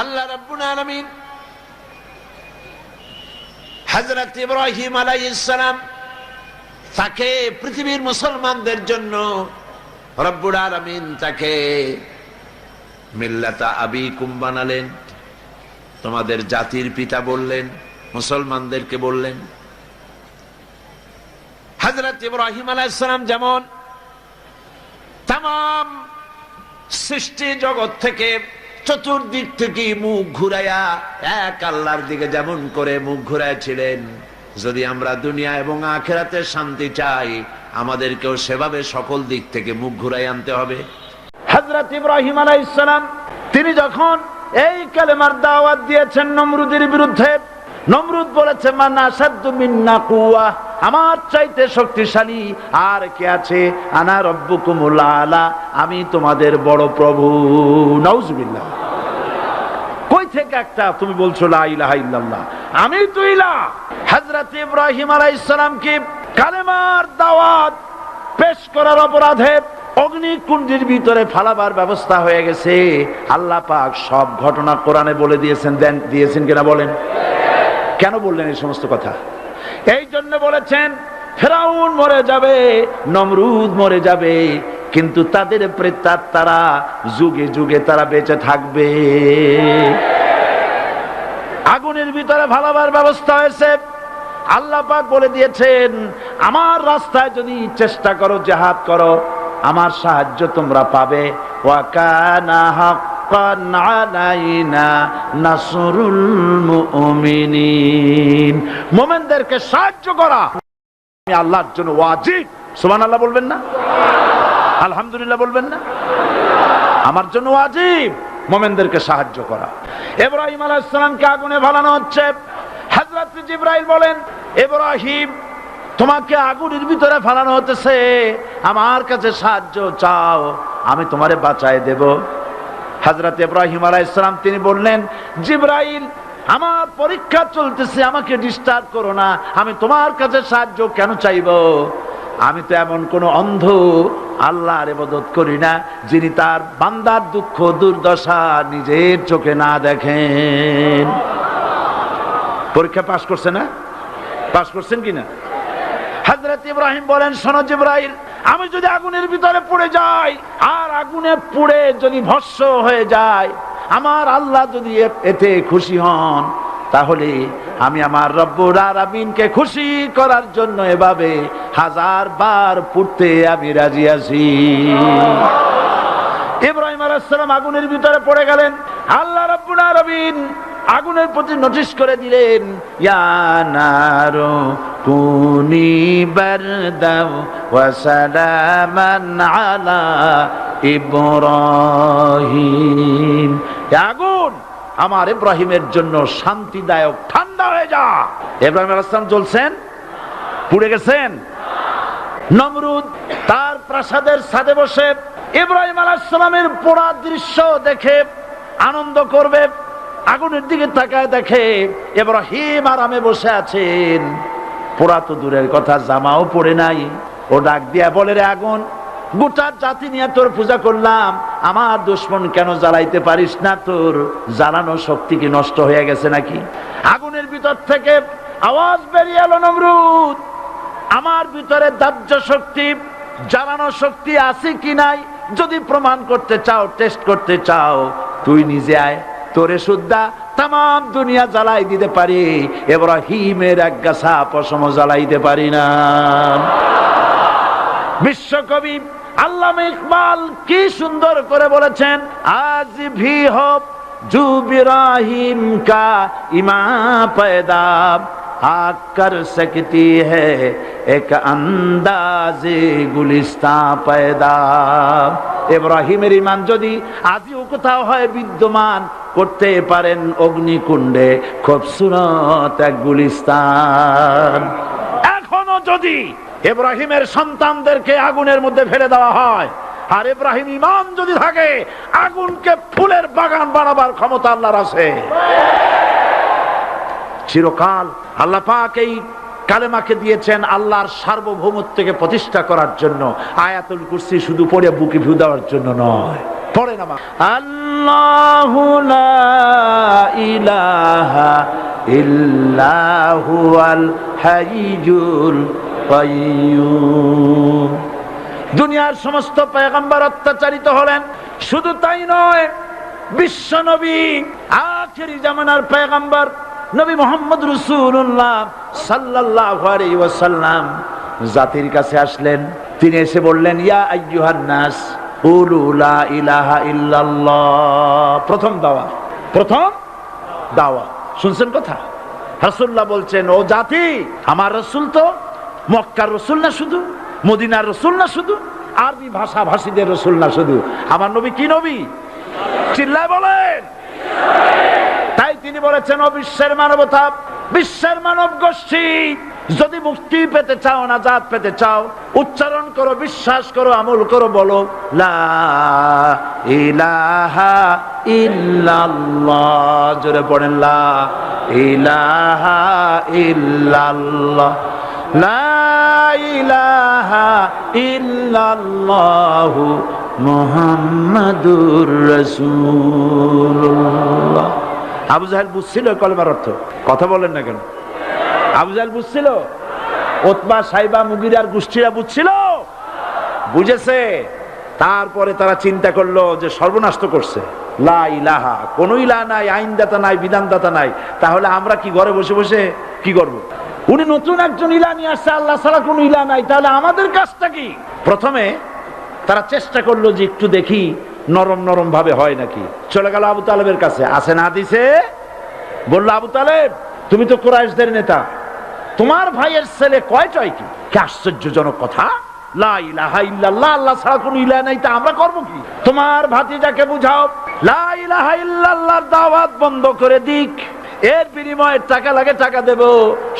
আল্লাহ রাব্বুল আলামিন হযরত ইব্রাহিম আলাইহিস সালাম তাকে পৃথিবীর মুসলমানদের জন্য রব্বুল আলামিন তাকে মিল্লাতা আবিকুম বানালেন, তোমাদের জাতির পিতা বললেন, মুসলমানদেরকে বললেন। হযরত ইব্রাহিম আলাইহিস সালাম যেমন তাম সৃষ্টি জগৎ থেকে চতুর্দিক থেকে মুখ ঘুরাইয়া এক আল্লাহর দিকে যেমন করে মুখ ঘুরাইছিলেন। যদি আমরা দুনিয়া এবং আখেরাতে শান্তি চাই, আমাদেরকেও সেভাবে সকল দিক থেকে মুখ ঘুরাই আনতে হবে। হজরত ইব্রাহিম আলাই ইসলাম তিনি যখন এই কালেমার দাওয়াত দিয়েছেন নমরুদের বিরুদ্ধে, নমরুদ বলেছে, মানা সাদ্দু মিন্না কুয়া আমার চাইতে শক্তিশালী। আর কে আছে? আনা রব্বুকুমুল আলা। আমি তোমাদের বড় প্রভু। নাউজুবিল্লাহ। কই থেকে একটা তুমি বলছো লা ইলাহা ইল্লাল্লাহ? আমি তো ইলা। হযরত ইব্রাহিম আলাইহিস কালেমার দাওয়াত পেশ করার অপরাধে অগ্নিকুণ্ডের ভিতরে ফালাবার ব্যবস্থা হয়ে গেছে। আল্লাহ পাক সব ঘটনা কোরআনে বলে দিয়েছেন, দেন দিয়েছেন কিনা বলেন? কেন বললেন এই সমস্ত কথা? এই জন্য বলেছেন, ফেরাউন মরে যাবে, নমরুদ মরে যাবে, কিন্তু তাদের প্রেতাত্মারা যুগে যুগে তারা বেঁচে থাকবে। আগুনের ভিতরে ভালোবার ব্যবস্থা হয়েছে। আল্লাহ পাক বলে দিয়েছেন, আমার রাস্তায় যদি চেষ্টা করো, জেহাদ করো, আমার সাহায্য তোমরা পাবে। ওয়াকানা মুমিনদেরকে সাহায্য করা। আমি আল্লাহর জন্য ওয়াজিব। সুবহানাল্লাহ বলবেন না? আলহামদুলিল্লাহ বলবেন না? আমার জন্য ওয়াজিব। মোমেনদেরকে সাহায্য করা। ইব্রাহিম আলাইসালামকে আগুনে ভালানো হচ্ছে। হযরত জিব্রাইল বলেন ইব্রাহিম তোমাকে আগুনের ভিতরে ফালানো হতেছে। আমার কাছে সাহায্য চাও। আমি তোমারে বাঁচায় দেব। হযরত ইব্রাহিম আলাইসালাম তিনি বললেন, জিব্রাইল, আমার পরীক্ষা চলতেছে, আমাকে ডিস্টার্ব করো না। আমি তোমার কাছে সাহায্য কেন চাইব? আমি তো এমন কোন অন্ধ আল্লাহর ইবাদত করি না, যিনি তার বান্দার দুঃখ, দুর্দশা নিজের চোখে না দেখেন। পরীক্ষা পাশ করছে না? পাশ করছেন কিনা? হজরত ইব্রাহিম বলেন, শোনো জিব্রাইল, আমি যদি আগুনের ভিতরে পড়ে যাই, আর আগুনে পুড়ে যদি ভস্য হয়ে যায়, আমার আল্লাহ যদি এতে খুশি হন, তাহলে আমি আমার রব্বুর আরামিনকে খুশি করার জন্য এভাবে হাজার বার পুড়তে আমি রাজি আছি। ইব্রাহিম আলাইসালাম আগুনের ভিতরে পড়ে গেলেন। আল্লাহ রব্বুল আলামিন আগুনের প্রতি নোটিশ করে দিলেন, ইয়া নারু বারদাও ওয়া সালামান আলা ইব্রাহিম। আগুন আমার ইব্রাহিমের জন্য শান্তিদায়ক ঠান্ডা হয়ে যা। ইব্রাহিম আলাইহিস সালাম জ্বলছেন? পুড়ে গেছেন? নমরুদ তার প্রাসাদের ছাদে বসে ইব্রাহিম আলাইসালামের পোড়া দৃশ্য দেখে আনন্দ করবে। আগুনের দিকে তাকায় দেখে ইব্রাহিম আরামে বসে আছেন। পোড়া তো দূরের কথা, জামাও পড়ে নাই। ও ডাক দিয়া বলে রে আগুন, গোটা জাতি নিয়ে তোর পূজা করলাম। আমার দুশ্মন কেন জ্বালাইতে পারিস না তোর? জ্বালানো শক্তি কি নষ্ট হয়ে গেছে নাকি? আগুনের ভিতর থেকে আওয়াজ বেরিয়ে এলো নমরুদ। আমার ভিতরে দাহ্য শক্তি, জ্বালানো শক্তি আছে কি নাই? যদি প্রমাণ করতে চাও টেস্ট করতে চাও, তুই নিজে আয়। তোরে সুদ্ধা তাম দুনিয়া জ্বালাই দিতে পারি। এব্রাহিমের এক গাছা পশম জ্বালাইতে পারি না। বিশ্বকবি আল্লাহ ইকবাল কি সুন্দর করে বলেছেন, আজ ভি হোপ জুবিরাহিম কা ইমা পেদাব आग कर सकती है एक अंदाज गुलिस्ता पैदा এব্রাহিমের ইমান যদি আজও কোথাও হয় বিদ্যমান করতে পারেন অগ্নিকুণ্ডে খুবসুরত এক গুলিস্তান এখনো যদি এব্রাহিমের সন্তানদেরকে আগুনের মধ্যে ফেলে দেওয়া হয় আর ইব্রাহিম ইমান যদি থাকে আগুনকে ফুলের বাগান বানাবার ক্ষমতা আল্লাহর আছে চিরকাল আল্লাহ পাক এই কালেমাকে দিয়েছেন আল্লাহর সার্বভৌমত্বকে প্রতিষ্ঠা করার জন্য। আয়াতুল কুরসি শুধু পড়ে বুকে ভিউ দেওয়ার জন্য নয়। পড়েন আমার আল্লাহ ইলাহা ইল্লাহু আল হাইয়ুল কাইয়্যুম দুনিয়ার সমস্ত পেগম্বর অত্যাচারিত হলেন। শুধু তাই নয় বিশ্ব নবী আখেরি জামানার পেগম্বর নবী মোহাম্মদ রসুল্লাহ আলাইহি ওয়াসাল্লাম জাতির কাছে আসলেন। তিনি এসে বললেন, ইয়া প্রথম দাওয়া। প্রথম দাওয়া। শুনছেন কথা? রাসূলুল্লাহ বলছেন, ও জাতি, আমার রসুল তো মক্কার রসুল না শুধু, মদিনার রসুল না শুধু, আরবি ভাষা ভাষীদের রসুল না শুধু। আমার নবী কি নবী? চিল্লায় বলেন। তিনি বলেছেন, ও বিশ্বের মানবতা, বিশ্বের মানব গোষ্ঠী, যদি মুক্তি পেতে চাও না জাত পেতে চাও, উচ্চারণ করো, বিশ্বাস করো, আমল করো, বলো ইলাহা ইল্লাল্লাহ। জোরে পড়েন, লা ইলাহা ইল্লাল্লাহ। আবু জাহেল বুঝছিল কলমার অর্থ। কথা বলেন না কেন? আবু জাহেল বুঝছিল? ওতবা সাইবা, মুগিরার গোষ্ঠীরা বুঝছিল? বুঝেছে? তারপরে তারা চিন্তা করল যে সর্বনাশ করছে। লা ইলাহা, কোন ইলা নাই, আইনদাতা নাই, বিধানদাতা নাই। তাহলে আমরা কি ঘরে বসে বসে কি করব। উনি নতুন একজন ইলা নিয়ে আসছে, আল্লাহ ছাড়া কোন ইলা নাই। তাহলে আমাদের কাজটা কি? প্রথমে তারা চেষ্টা করল যে একটু দেখি নরম নরম ভাবে হয় নাকি? চলে গেল আবু তালেবের কাছে। আসে না দিছে বলল, আবু তালেব, তুমি তো কোরআশদের নেতা। তোমার ভাইয়ের ছেলে কয় চয় কি আশ্চর্যজনক কথা? আমরা তোমার ভাতিজাকে বুঝাও। লাহ দাওয়াত বন্ধ করে দিক। এর বিনিময়ে টাকা লাগে, টাকা দেব।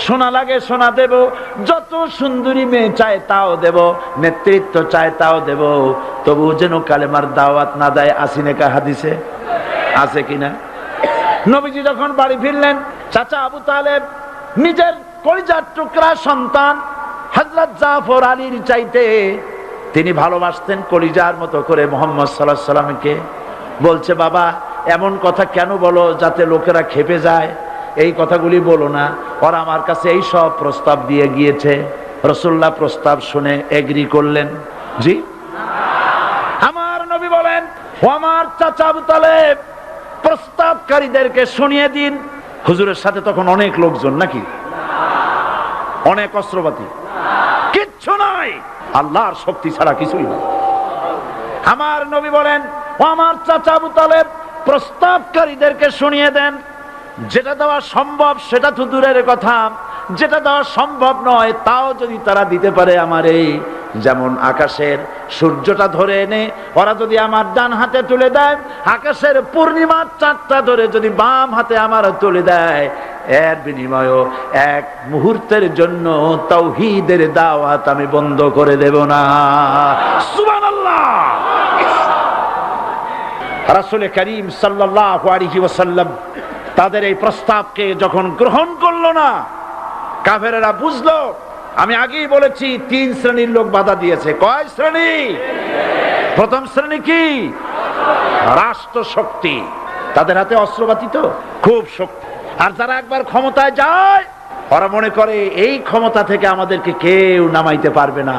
সোনা লাগে, সোনা দেব। যত সুন্দরী মেয়ে চায় তাও দেব। নেতৃত্ব চায় তাও দেব। তবু যেন কালেমার দাওয়াত না দেয় আসিনেকা হাদিসে? আছে কিনা নবীজি যখন বাড়ি ফিরলেন, চাচা আবু তালেব নিজের কলিজার টুকরা সন্তান হজরত জাফর আলীর চাইতে তিনি ভালোবাসতেন কলিজার মতো করে মোহাম্মদ সাল্লাহ সাল্লামকে বলছে, বাবা এমন কথা কেন বলো যাতে লোকেরা খেপে যায়? এই কথাগুলি বলো না। ওরা আমার কাছে এই সব প্রস্তাব দিয়ে গিয়েছে। রসুল্লাহ প্রস্তাব শুনে এগ্রি করলেন। জি? আমার নবী বলেন আমার চাচা তালেব, প্রস্তাবকারীদেরকে শুনিয়ে দিন। হুজুরের সাথে তখন অনেক লোকজন, নাকি? অনেক অস্ত্রপাতি। কিচ্ছু নাই। আল্লাহর শক্তি ছাড়া কিছুই না আমার নবী বলেন আমার চাচা তালেব প্রস্তাবকারীদেরকে শুনিয়ে দেন, যেটা দেওয়া সম্ভব সেটা তো দূরের কথা, যেটা দেওয়া সম্ভব নয় তাও যদি তারা দিতে পারে আমার এই, যেমন আকাশের সূর্যটা ধরে এনে, ওরা যদি আমার ডান হাতে তুলে দেয়, আকাশের পূর্ণিমার চারটা ধরে যদি বাম হাতে আমার তুলে দেয়, এর বিনিময় এক মুহূর্তের জন্য তৌহিদের দাওয়াত আমি বন্ধ করে দেব না। সুবহানাল্লাহ! রাসুল করিম সাল্লাম তাদের এই প্রস্তাবকে যখন গ্রহণ করল না, কাফেরেরা বুঝলো, আমি আগেই বলেছি, তিন শ্রেণির লোক বাধা দিয়েছে। কয় শ্রেণি? প্রথম শ্রেণি কি? রাষ্ট্র শক্তি তাদের হাতে অস্ত্রপাতি তো? খুব শক্তি। আর যারা একবার ক্ষমতায় যায়, ওরা মনে করে, এই ক্ষমতা থেকে আমাদেরকে কেউ নামাইতে পারবে না।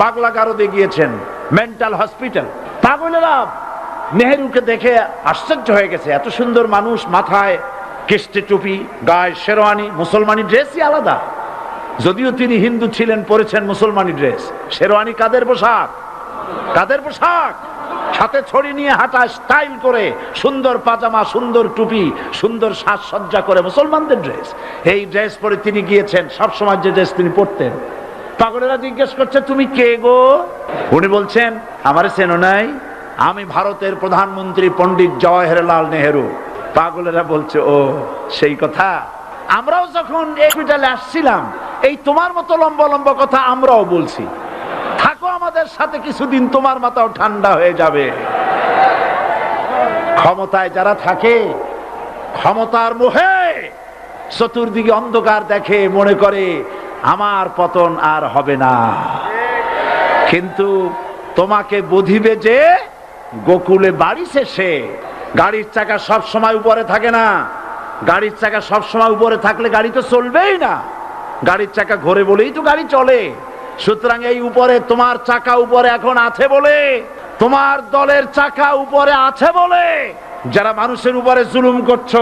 পাগলা গারদে গিয়েছেন মেন্টাল হসপিটাল পাগলেরা নেহেরুকে দেখে আশ্চর্য হয়ে গেছে, এত সুন্দর মানুষ, মাথায় কেষ্টে টুপি, গায়ে শেরওয়ানি, মুসলমানি ড্রেসই আলাদা। যদিও তিনি হিন্দু ছিলেন, পরেছেন মুসলমানি ড্রেস শেরওয়ানি কাদের পোশাক? কাদের পোশাক? সাথে ছড়ি নিয়ে হাঁটা স্টাইল করে, সুন্দর পাজামা, সুন্দর টুপি, সুন্দর সাজসজ্জা করে মুসলমানদের ড্রেস এই ড্রেস পরে তিনি গিয়েছেন, সবসময় যে ড্রেস তিনি পরতেন পাগলেরা জিজ্ঞেস করছে, তুমি কে গো? উনি বলছেন, আমার চেনো নাই, আমি ভারতের প্রধানমন্ত্রী পণ্ডিত জওয়াহরলাল নেহেরু। পাগলেরা বলছে, ও, সেই কথা? আমরাও যখন হসপিটালে আসছিলাম, এই তোমার মতো লম্বা লম্বা কথা আমরাও বলছি। থাকো আমাদের সাথে, কিছুদিন তোমার মাথাও ঠান্ডা হয়ে যাবে। ক্ষমতায় যারা থাকে, ক্ষমতার মোহে চতুর্দিকে অন্ধকার দেখে মনে করে আমার পতন আর হবে না। কিন্তু তোমাকে বুঝিবে যে গোকুলে বাড়ি শেষে গাড়ির চাকা সব সময় উপরে থাকে না। গাড়ির চাকা সব সময় উপরে থাকলে গাড়ি তো চলবেই না। গাড়ির চাকা ঘোরে বলেই তো গাড়ি চলে। সুতরাং এই উপরে তোমার চাকা উপরে এখন আছে বলে, তোমার দলের চাকা উপরে আছে বলে। যারা মানুষের উপরে জুলুম করছ,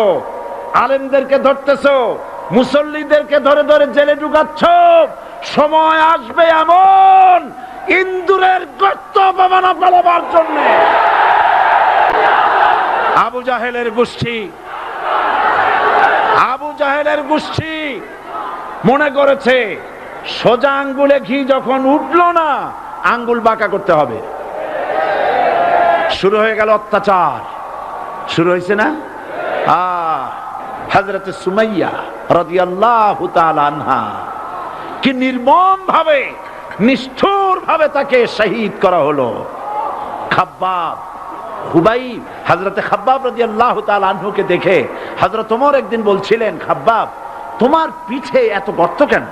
আলেমদেরকে ধরতেছো মুসল্লিদেরকে ধরে ধরে জেলে ঢুকাচ্ছ। সময় আসবে এমন ইন্দুরের গর্ত অপমানা পালাবার জন্য। আবু জাহেলের গোষ্ঠী। আবু জাহেলের গোষ্ঠী মনে করেছে, সোজা আঙ্গুলে ঘি যখন উঠল না, আঙ্গুল বাঁকা করতে হবে। শুরু হয়ে গেল অত্যাচার। শুরু হয়েছে না? আহ হজরত সুমাইয়া। কি নির্মম ভাবে নিষ্ঠুর ভাবে তাকে শহীদ করা হলো। খাব্বাব হুবাই হজরতে দেখে ওমর একদিন বলছিলেন, খাব্বাব, তোমার পিঠে এত গর্ত কেন?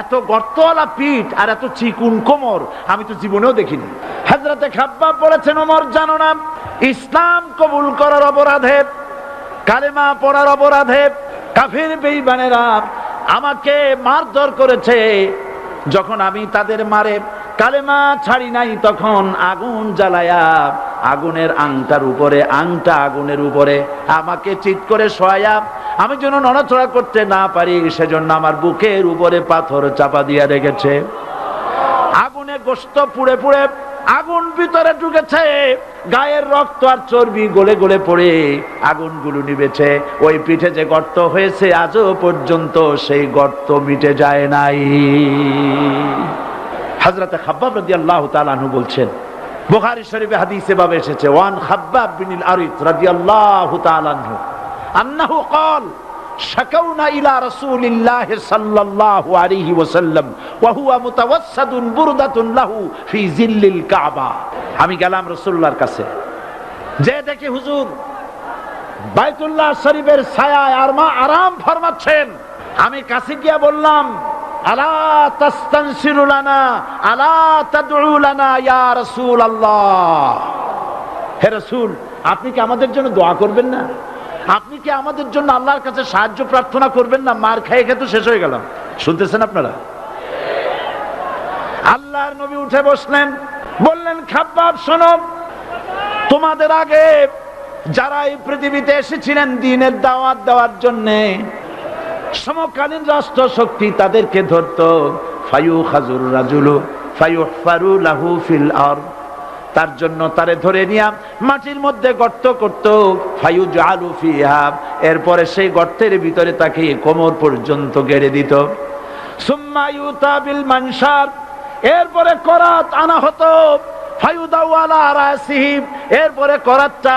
এত গর্তওয়ালা পিঠ আর এত চিকুন কোমর আমি তো জীবনেও দেখিনি। হজরতে খাব্বাব বলেছেন, ওমর, জানো না, ইসলাম কবুল করার অপরাধে, কালেমা পড়ার অপরাধে কাফির বেঈমানেরা আমাকে মারধর করেছে। যখন আমি তাদের মারে কালেমা ছাড়ি নাই, তখন আগুন জ্বালায়া আগুনের আংটার উপরে, আংটা আগুনের উপরে আমাকে চিৎ করে শোয়া আমি যেন নড়াচড়া করতে না পারি, সেজন্য আমার বুকের উপরে পাথর চাপা দিয়া রেখেছে। আগুনে গোস্ত পুড়ে পুড়ে আগুন ভিতরে ঢুকেছে, গায়ের রক্ত আর চর্বি গলে গলে পড়ে, আগুনগুলো নিবেছে ওই পিঠে যে গর্ত হয়েছে, আজও পর্যন্ত সেই গর্ত মিটে যায় নাই। হাজরাতে খাব্বাব রাজি আল্লাহ তালু বলছেন, বোখারি শরীফে হাদিসে ভাবে এসেছে, ওয়ান খাব্বাব বিনিল আরিফ রাজি আল্লাহ তালু আন্নাহু কল ইলা আমি গেলাম রসুল্লার কাছে। যে দেখি হুজুর, বাইতুল্লাহ শরীফের ছায়ায় আর মা আরাম ফরমাচ্ছেন। আমি কাছে গিয়া বললাম, আলা আলা হে আপনি কি আমাদের জন্য দোয়া করবেন না? আপনি কি আমাদের জন্য আল্লাহর কাছে সাহায্য প্রার্থনা করবেন না? মার খেয়ে খেয়ে তো শেষ হয়ে গেলাম। শুনতেছেন আপনারা? আল্লাহর নবী উঠে বসলেন, বললেন, খাব্বাব, শোনো, তোমাদের আগে যারা এই পৃথিবীতে এসেছিলেন দিনের দাওয়াত দেওয়ার জন্যে, সমকালীন রাষ্ট্র শক্তি তাদেরকে ধরত ফায়ু খাজুর রাজুলু ফায়ু ফারু লাহু ফিল আর তার জন্য তারে ধরে নিয়া মাটির মধ্যে গর্ত করত। ফায়ু জালু ফিহাব এরপরে সেই গর্তের ভিতরে তাকে কোমর পর্যন্ত গেড়ে দিত। সুম্মায়ু তাবিল মানসার, এরপরে করাত আনা হতো। ফায়ুদাওয়ালা রাসিহিম, এরপরে করাতটা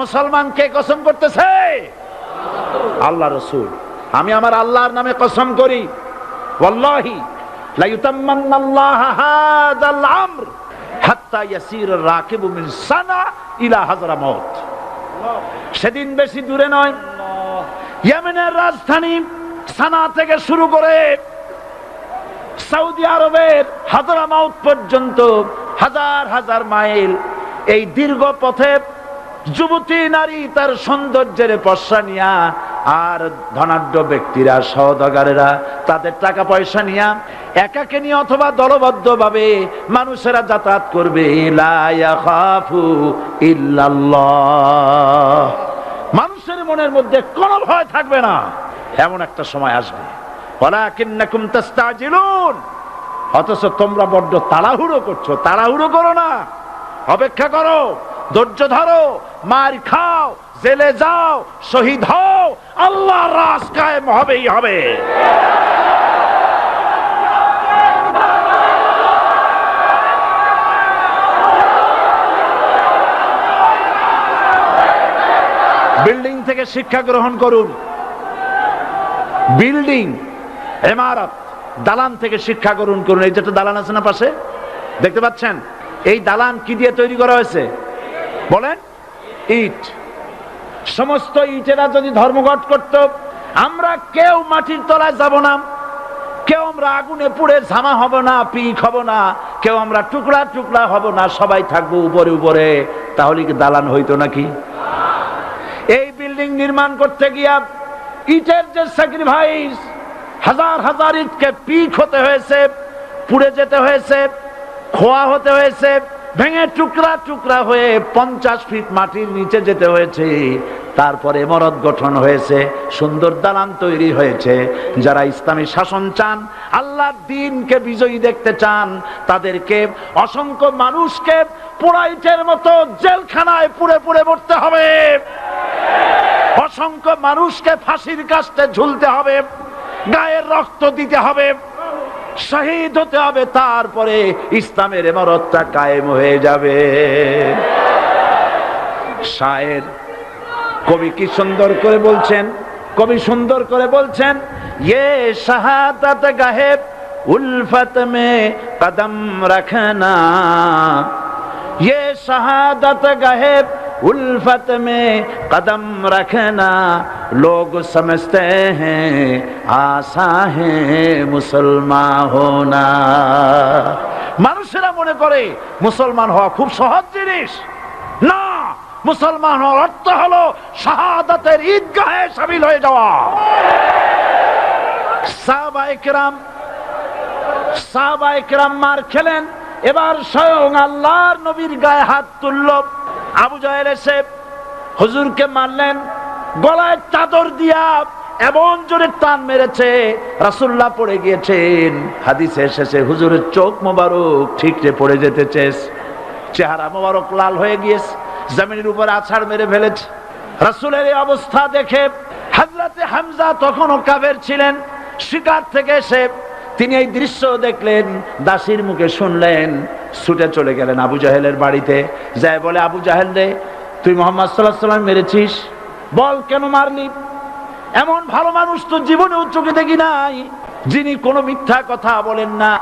মুসলমান, কে কসম করতেছে? আল্লাহ রসুল। আমি আমার আল্লাহর নামে কসম করি। সেদিন বেশি দূরে নয়, ইয়েমেনের রাজধানী সানা থেকে শুরু করে সৌদি আরবের হাজারামাউত পর্যন্ত হাজার হাজার মাইল এই দীর্ঘ পথে যুবতী নারী তার সৌন্দর্যের পশা নিয়া, আর ধনাঢ্য ব্যক্তিরা, সহদগারেরা তাদের টাকা পয়সা নিয়া, একাকে নিয়ে অথবা দলবদ্ধ ভাবে মানুষেরা যাতায়াত করবে। মানুষের মনের মধ্যে কোনো ভয় থাকবে না। এমন একটা সময় আসবে। অথচ তোমরা বড্ড তাড়াহুড়ো করছ। তাড়াহুড়ো করো না। অপেক্ষা করো। ধৈর্য ধরো। মার খাও, জেলে যাও, শহীদ হও আল্লাহ রাস কায়েম হবেই হবে। বিল্ডিং থেকে শিক্ষা গ্রহণ করুন। বিল্ডিং এমারত দালান থেকে শিক্ষা গ্রহণ করুন। এই যেটা দালান আছে না পাশে? দেখতে পাচ্ছেন? এই দালান কি দিয়ে তৈরি করা হয়েছে? বলেন। ইট। সমস্ত ইটেরা যদি ধর্মঘট করত, আমরা কেউ মাটির তলায় যাব না। কেউ আমরা আগুনে পুড়ে ঝামা হব না, পিক হব না। কেউ আমরা টুকরা টুকরা হব না, সবাই থাকব উপরে উপরে। তাহলে কি দালান হইতো নাকি? এই বিল্ডিং নির্মাণ করতে গিয়া ইটের যে স্যাক্রিফাইস হাজার হাজার ইটকে পিক হতে হয়েছে, পুড়ে যেতে হয়েছে, খোয়া হতে হয়েছে ভেঙে টুকরা টুকরা হয়ে পঞ্চাশ ফিট মাটির নিচে যেতে হয়েছে। তারপরে মরদ গঠন হয়েছে, সুন্দর দালান তৈরি হয়েছে। যারা ইসলামী শাসন চান, আল্লাহর দিনকে বিজয়ী দেখতে চান, তাদেরকে অসংখ্য মানুষকে পোড়াইটের মতো জেলখানায় পুড়ে পুড়ে মরতে হবে। অসংখ্য মানুষকে ফাঁসির কাস্তে ঝুলতে হবে, গায়ের রক্ত দিতে হবে। শহীদ হতে হবে, তারপরে ইসলামের এমরতটা কায়েম হয়ে যাবে। শায়ের কবি কি সুন্দর করে বলছেন? কবি সুন্দর করে বলছেন ইয়ে শাহাদাত গাহেব উলফত মে কদম রাখনা ইয়ে শাহাদাত গাহেব उल्फत में कदम रखना लोग समझते हैं आशा है মুসলমান হোনা মানুষেরা মনে করে মুসলমান হওয়া খুব সহজ জিনিস না মুসলমান হওয়ার অর্থ হলো শাহাদাতের ঈদগাহে সামিল হয়ে যাওয়া সাহাবায়ে কেরাম সাহাবায়ে কেরাম মার খেলেন এবার স্বয়ং আল্লাহর নবীর গায়ে হাত তুলল আবু জাহেল এসে হুজুরকে মারলেন, গলায় চাদর দিয়া এমন জোরে টান মেরেছে রাসুল্লাহ পড়ে গিয়েছেন। হাদিসে এসেছে, হুজুরের চোখ মোবারক ঠিকরে পড়ে যেতে চেস, চেহারা মোবারক লাল হয়ে গিয়েছে, জমিনের উপর আছাড় মেরে ফেলেছে। রাসুলের এই অবস্থা দেখে হাজরাতে হামজা তখনও কাবের ছিলেন, শিকার থেকে এসে তিনি এই দৃশ্য দেখলেন, দাসির মুখে শুনলেন, ছুটে চলে গেলেন আবু জাহেলের বাড়িতে। যায় বলে, আবু জাহেল রে, তুই মোহাম্মদ সাল্লাহ সাল্লাম মেরেছিস? বল, কেন মারলি? এমন ভালো মানুষ তো জীবনে চোখে দেখি নাই, যিনি কোনো মিথ্যা কথা বলেন না।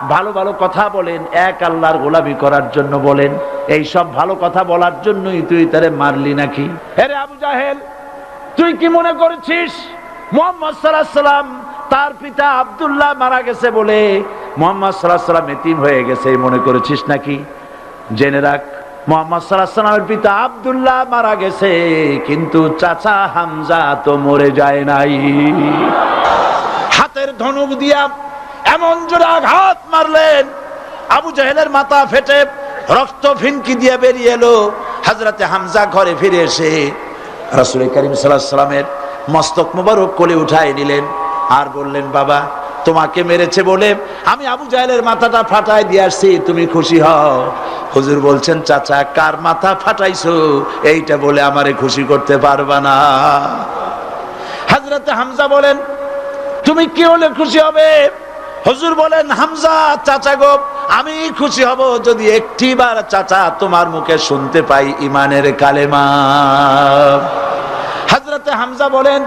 ভালো ভালো কথা বলেন, এক আল্লাহর গোলামি করার জন্য বলেন। এই সব ভালো কথা বলার জন্যই তুই তারে মারলি নাকি? আরে আবু জাহেল, তুই কি মনে করেছিস? মোহাম্মদ সাল্লাহ সাল্লাম তার পিতা আব্দুল্লাহ মারা গেছে বলে মোহাম্মদ সাল্লাহ সাল্লাম এতিম হয়ে গেছে মনে করেছিস নাকি? জেনে রাখ, মোহাম্মদ সাল্লাহ সাল্লামের পিতা আবদুল্লাহ মারা গেছে, কিন্তু চাচা হামজা তো মরে যায় নাই। হাতের ধনুক দিয়া এমন জোরে আঘাত মারলেন, আবু জাহেলের মাথা ফেটে রক্ত ফিনকি দিয়ে বেরিয়ে এলো, হাজরাতে হামজা ঘরে ফিরে এসে রাসুল করিম সাল্লাহ সাল্লামের মস্তক মোবারক কোলে উঠায় নিলেন। আর বললেন, বাবা, তোমাকে মেরেছে বলে আমি আবু জাহেলের মাথাটা ফাটাই দিয়ে আসছি, তুমি খুশি হও। হুজুর বলছেন, চাচা, কার মাথা ফাটাইছো? এইটা বলে আমারে খুশি করতে পারবা না। হাজরাতে হামজা বলেন, তুমি কি হলে খুশি হবে? হুজুর বলেন, হামজা, চাচা গো, আমি খুশি হব যদি একটি বার চাচা তোমার মুখে শুনতে পাই ইমানের কালেমা। হাজরাতে হামজা বলেন,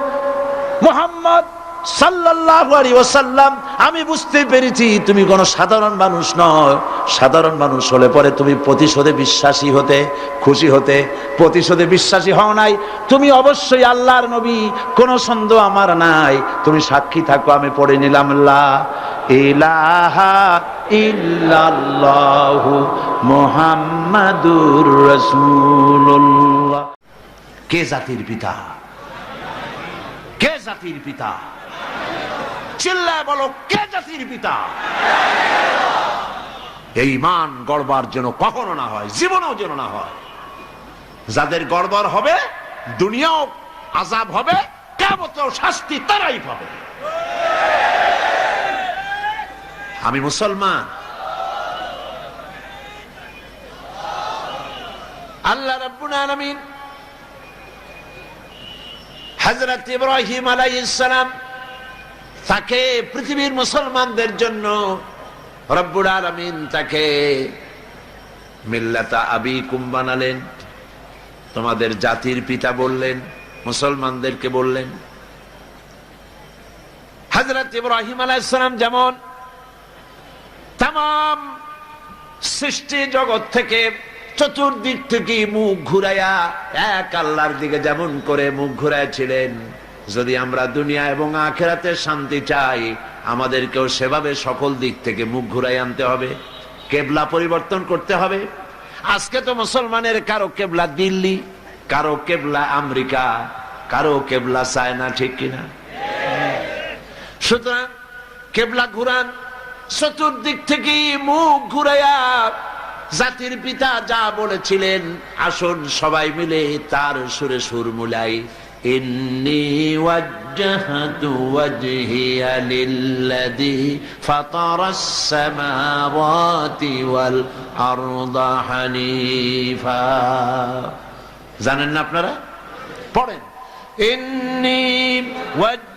মোহাম্মদ আলাইহি আমি বুঝতে পেরেছি তুমি কোন সাধারণ মানুষ নয়। সাধারণ মানুষ হলে পরে তুমি প্রতিশোধে বিশ্বাসী হতে, খুশি হতে, প্রতিশোধে বিশ্বাসী হও নাই। তুমি অবশ্যই আল্লাহর নবী, কোন সন্দেহ আমার নাই। তুমি সাক্ষী থাকো, আমি পড়ে নিলাম ইল্লাল্লাহু কে জাতির পিতা? কে জাতির পিতা? চিল্লায় বলো, কে জাতির পিতা? এই মান গড়বার জন্য কখনো না হয়, জীবনেও যেন না হয়। যাদের গড়বড় হবে, দুনিয়াও আজাব হবে কেমতেও শাস্তি তারাই পাবে। আমি মুসলমান। আল্লাহ রাব্বুল আলামিন ইব্রাহিম আলাইহিস তাকে পৃথিবীর মুসলমানদের জন্য রব্বুল আলামিন তাকে মিল্লাতা আবিকুম বানালেন। তোমাদের জাতির পিতা বললেন, মুসলমানদেরকে বললেন। হযরত ইব্রাহিম আলাইহিস সালাম যেমন তাম সৃষ্টি জগৎ থেকে চতুর্দিক থেকে মুখ ঘুরাইয়া এক আল্লাহর দিকে যেমন করে মুখ ঘুরাইছিলেন যদি আমরা দুনিয়া এবং আখেরাতে শান্তি চাই, আমাদেরকেও সেভাবে সকল দিক থেকে মুখ ঘুরাই আনতে হবে, কেবলা পরিবর্তন করতে হবে। আজকে তো মুসলমানের কারও কেবলা দিল্লি, কারও কেবলা আমেরিকা, কারও কেবলা চায়না, ঠিক কিনা? সুতরাং কেবলা ঘুরান, চতুর্দিক থেকে মুখ ঘুরাইয়া জাতির পিতা যা বলেছিলেন, আসুন সবাই মিলে তার সুরে সুর মুলাই। إني وجهت وجهي للذي فطر السماوات والأرض حنيفا জানেন না আপনারা পড়েন إني وجهت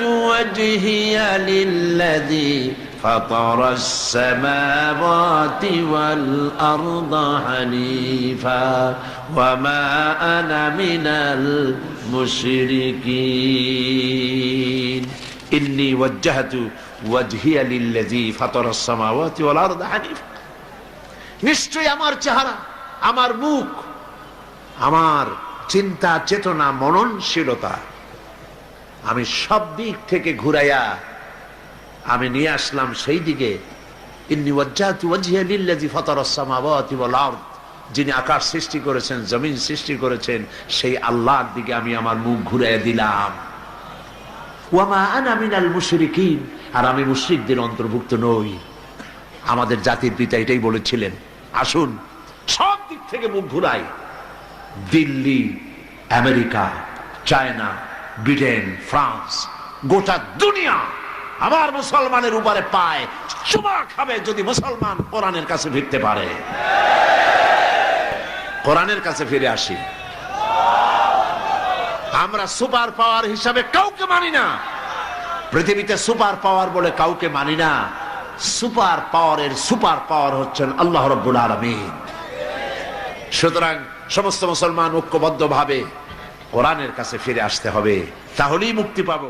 وجهي للذي فطر السماوات والأرض حنيفا وما أنا من المشركين إني وجهت وجهي للذي فطر السماوات والأرض حنيفا নিশ্চয়ই আমার চেহারা আমার মুখ আমার চিন্তা চেতনা মননশীলতা আমি সব দিক থেকে ঘুরাইয়া আমি নিয়ে আসলাম সেই দিকে। যিনি আকাশ সৃষ্টি করেছেন, জমিন সৃষ্টি করেছেন, সেই আল্লাহর দিকে আমি আমার মুখ ঘুরাইয়া দিলাম। ওয়ামা আর আমি মুশরিকদের অন্তর্ভুক্ত নই। আমাদের জাতির পিতা এটাই বলেছিলেন। আসুন, সব দিক থেকে মুখ ঘুরাই। Delhi, America, China Britain, France, গোটা দুনিয়া আমার মুসলমানের উপরে পায়। চুমা খাবে যদি মুসলমান কোরআনের কাছে ফিরতে পারে। কোরআনের কাছে ফিরে আসি। আমরা সুপার পাওয়ার হিসাবে কাউকে মানি না। পৃথিবীতে সুপার পাওয়ার বলে কাউকে মানি না। সুপার পাওয়ারের সুপার পাওয়ার হচ্ছেন আল্লাহ রব্বুল আলমিন। সুতরাং সমস্ত মুসলমান ঐক্যবদ্ধ ভাবে কোরআনের কাছে ফিরে আসতে হবে তাহলেই মুক্তি পাবো।